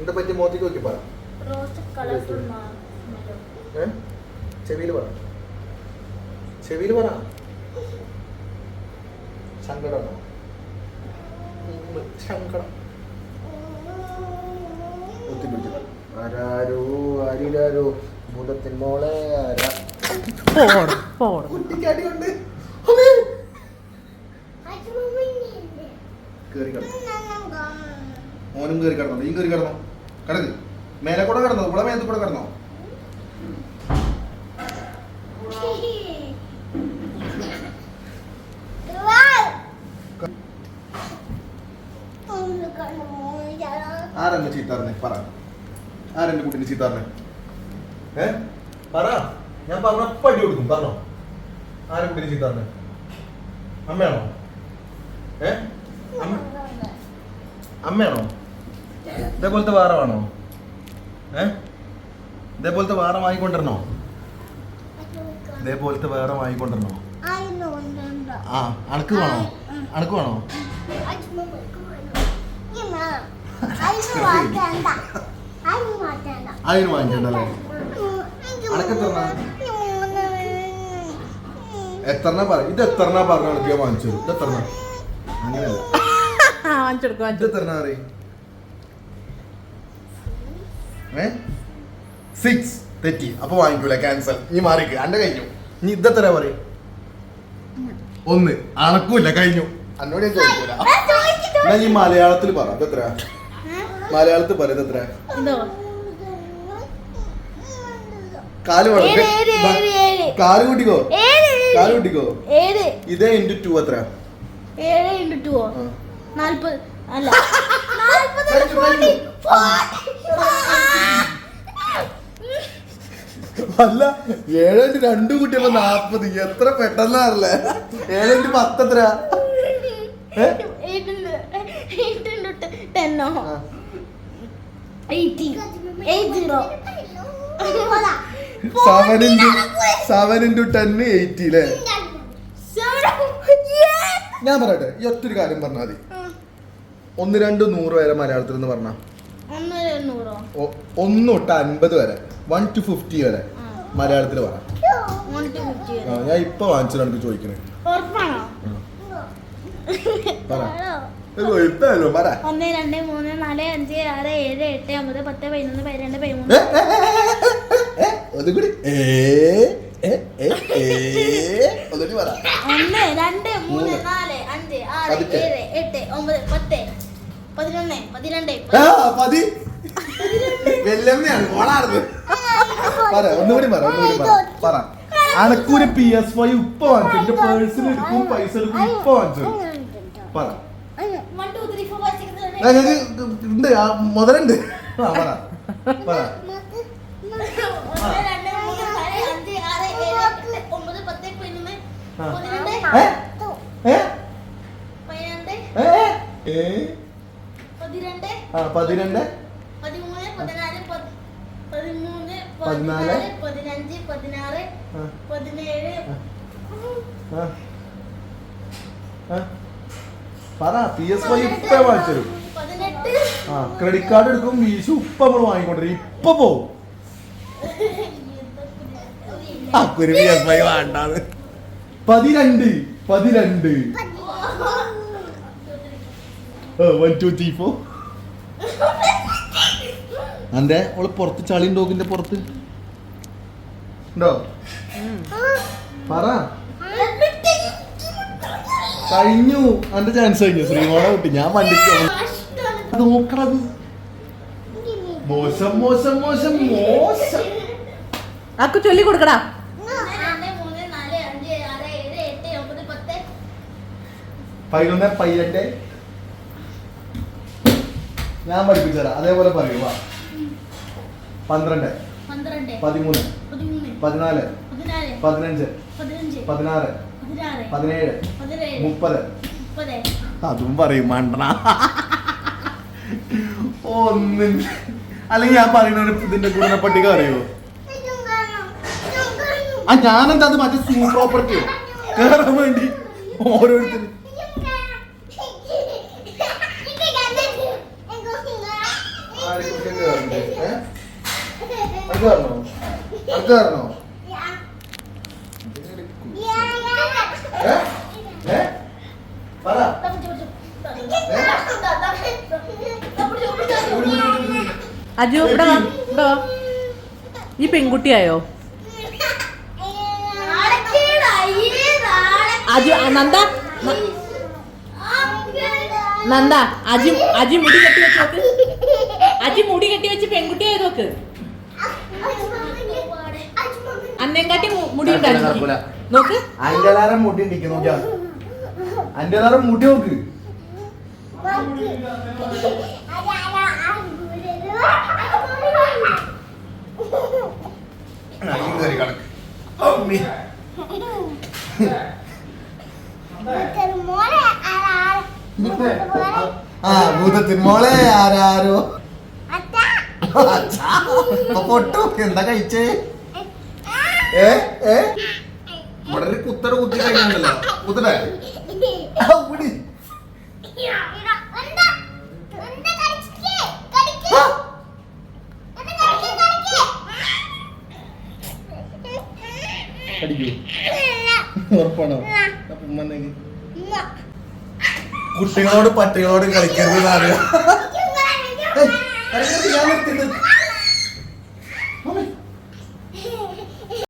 എന്താ പറ്റി മോത്തേക്ക് നോക്കി പറ. റോസ് കളർഫുൾ ഏ? ചെവിയിൽ പറ. ചെവിയിൽ പറ. സങ്കടമാണോ സങ്കടം. ഒത്തിപ്പിടിച്ചു ആരാരോ ആരിരാരോ. ഭൂതത്തിൻ മോളെ ആരാ? പോണം പോണം. കുട്ടിക്ക് അടിയുണ്ട്. കേറി മോനും കയറി കിടന്നു നീ കയറി കിടന്നോ. കിടക്ക്. മേലെ കൂടെ കിടന്നോ ഇവിടെ മേലത്ത് കൂടെ കിടന്നോ. ആരെന്നെ ചീത്താറിനെ? പറ. ആരെന്റെ കുട്ടീനെ ചീത്താറിനെ? ഏ? പറ. ഞാൻ പറഞ്ഞ പടി കൊടുക്കും പറഞ്ഞോ. ആരെ കുട്ടീനെ ചീത്താറിനെ? അമ്മയാണോ? ഏ? അമ്മ അമ്മയാണോ? ഇതേപോലത്തെ വേറെ വേണോ? ഏ? ഇതേപോലത്തെ വേറെ വാങ്ങിക്കൊണ്ടിരണോ ഇതേപോലത്തെ വേറെ വാങ്ങിക്കൊണ്ടിരണോ ആ അണക്ക് വേണോ? അണക്ക് വേണോ? അതിന് വാങ്ങിക്കണ്ടല്ലേ? എത്രണ്ണ പറ? ഇത് എത്രണ്ണ പറഞ്ഞു അണക്ക് വാങ്ങിച്ചു ഇത് എത്രണ്ണ? അങ്ങനെയല്ല. വാങ്ങിച്ചെടുക്കും ഇത് എത്രണ്ണ അറിയും ഏ? സിക്സ് തെറ്റി. അപ്പൊ വാങ്ങിക്കൂല. ക്യാൻസൽ നീ മാറിക്ക്. അന്റെ കഴിഞ്ഞു. നീ ഇതെത്ര പറയും? ഒന്ന്. അണക്കൂല കഴിഞ്ഞു. അന്നോട് ഞാൻ ചോദിക്കൂല. എന്നാ ഈ മലയാളത്തിൽ പറ. ഇതെത്ര മലയാളത്തിൽ പറ. ഇതെത്ര? ഇതോ കാൽ ഏഴ്. കാൽ കൂട്ടിക്കോ. കാൽ കൂട്ടിക്കോ. ഇതേ ഇന്റു ടു എത്ര ഏഴ് ഇന്റു ടു നാല്പത് നാൽപ്പത്. അല്ല. നാൽപ്പത്. അല്ല ഏഴായിട്ട് രണ്ടു കുട്ടിയപ്പോ നാപ്പത്. എത്ര പെട്ടെന്നാണല്ലേ ഏഴായിട്ട് ഇന്റു പത്ത് എത്ര ഏ? ടെന്നോ seven into seven into ten eighty അല്ലേ ഞാൻ പറയട്ടെ ഈ ഒറ്റൊരു കാര്യം പറഞ്ഞാൽ മതി. ഒന്ന് രണ്ട് നൂറ് വരെ മലയാളത്തിൽ എന്ന് പറഞ്ഞ. ഒന്നര എണ്ണൂറോ ഒന്ന് തൊട്ട് അൻപത് വരെ. വൺ ടു ഫിഫ്റ്റി വരെ. മലയാളത്തിൽ പറ. വൺ ടു ഫിഫ്റ്റി ആ, ഞാൻ ഇപ്പൊ വാങ്ങിച്ചു ചോദിക്കണേ. പറ. ഒന്ന് രണ്ട് മൂന്ന് നാല് അഞ്ച് ആറ് ഏഴ് എട്ട് ഒമ്പത് പത്ത് പതിനൊന്ന് പതിരണ്ട് പതിമൂന്ന്. ഒന്നുകൂടി ഒന്ന് രണ്ട് മൂന്ന്. നാല് അഞ്ച് ആറ് ഏഴ് എട്ട് ഒമ്പത് പത്ത്. വെല്ലമ്മയാണ് പറ ഒന്നുകൂടി പറ ഒന്നുകൂടി പറ പറ അണക്കൂര് പി എസ് വൈ ഇപ്പൊ വാങ്ങിച്ചു എന്റെ പേഴ്സിൽ എടുക്കും പൈസ എടുക്കും ഇപ്പൊ വാങ്ങിച്ചു പറ ഉണ്ട് മുതലുണ്ട് ആ പറ പറ ഏ? പതിമൂന്ന് പതിനാല് പതിനഞ്ച് പതിനാറ് പതിനേഴ്. പറ പി എസ് വൈ ഇപ്പ വാങ്ങിച്ചു ആ ക്രെഡിറ്റ് കാർഡ് എടുക്കും വീശു ഉപ്പ നമ്മൾ വാങ്ങിക്കൊണ്ടിരും. ഇപ്പൊ പോവും. ആ കുരുവി എസ് വൈ വേണ്ടാന്ന്. പതിരണ്ട് പതിരണ്ട്. വൺ ടു ത്രീ ഫോർ അന്റെ ഓൾ പുറത്ത് ചളി ഡോഗിന്റെ പുറത്ത്. ഉണ്ടോ? പറ. കഴിഞ്ഞു. അന്റെ ചാൻസ് കഴിഞ്ഞു. ശ്രീമോളെ കുട്ടി ഞാൻ വണ്ടിക്ക് നോക്കണത്. മോശം മോശം മോശം മോശം. അക്കു ചൊല്ലി കൊടുക്കടാ. പതിനൊന്ന് മൂന്ന് ഞാൻ പഠിപ്പിച്ചുതരാം അതേപോലെ പറയൂ. വാ. പന്ത്രണ്ട്. പതിമൂന്ന്. പതിനാല്. പതിനഞ്ച്. പതിനാറ്. പതിനേഴ്. മുപ്പത്. അതും പറയും മണ്ടണ ഒന്നും അല്ലെങ്കിൽ ഞാൻ പറയുന്ന ഇതിന്റെ ഗുണപട്ടിക അറിയോ? ആ ഞാനെന്താ അത് മറ്റേ സൂ പ്രോപ്പർട്ടിയോ കേറാൻ വേണ്ടി ഓരോരുത്തരും ആർക്ക് ചിക്കൻ കയറണ്ടേ ഏ അത് കയറണോ അത് കയറണോ അജു ഇവിടെ വാ ഇവിടെ വാ. ഈ പെൺകുട്ടിയായോ? അജു നന്ദ നന്ദ അജി അജി മുടി കെട്ടി വെച്ച് നോക്ക്. അജി മുടി കെട്ടി വെച്ച് പെൺകുട്ടിയായി നോക്ക്? അന്നേങ്കാട്ടി മുടി ഉണ്ട് നടക്കൂല, അജിക്ക്. നടക്കൂല. നോക്ക് അന്റെ മുടി ഉണ്ടിക്ക് നോക്കിയാ അന്റെ മുടി നോക്ക്. ആ ഭൂതത്തിന് മോളെ ആരാരോ? പൊട്ടു. എന്താ കഴിച്ചേ? ഏ? ഏ? ഇവിടെ ഒരു കുത്തട കുത്തി കഴിഞ്ഞാണ്ടല്ലോ കുത്തടേ ഉറപ്പാണോ? അപ്പൊ കുട്ടികളോട് പട്ടികളോട് കളിക്കരുത് ഞാൻ നിർത്തി നിർത്തി